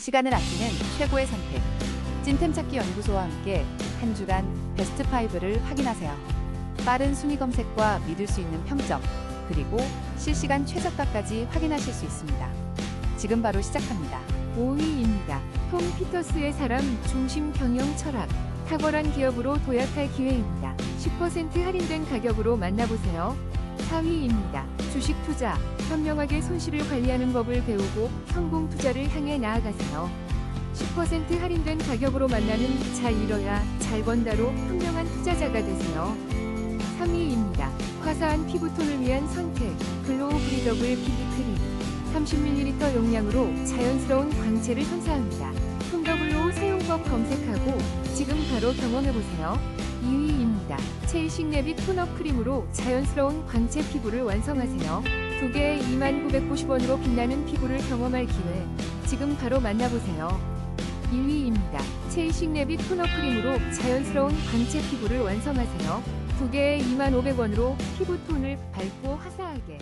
시간을 아끼는 최고의 선택. 찐템 찾기 연구소와 함께 한 주간 베스트 5를 확인하세요. 빠른 순위 검색과 믿을 수 있는 평점, 그리고 실시간 최저가까지 확인하실 수 있습니다. 지금 바로 시작합니다. 5위입니다. 톰 피터스의 사람 중심 경영 철학. 탁월한 기업으로 도약할 기회입니다. 10% 할인된 가격으로 만나보세요. 4위입니다. 주식 투자. 현명하게 손실을 관리하는 법을 배우고 성공 투자를 향해 나아가세요. 10% 할인된 가격으로 만나는 잘 잃어야 잘 번다로 현명한 투자자가 되세요. 3위입니다. 화사한 피부톤을 위한 선택. 글로우 브리더블 비비크림. 30ml 용량으로 자연스러운 광채를 선사합니다. 톤더블로 사용법 검색하고 지금 바로 경험해보세요. 2위입니다. 체이식 랩이 톤업 크림으로 자연스러운 광채 피부를 완성하세요. 두 개에 2990원으로 빛나는 피부를 경험할 기회. 지금 바로 만나보세요. 1위입니다. 체이식 랩이 톤업 크림으로 자연스러운 광채 피부를 완성하세요. 두 개에 2500원으로 피부톤을 밝고 화사하게.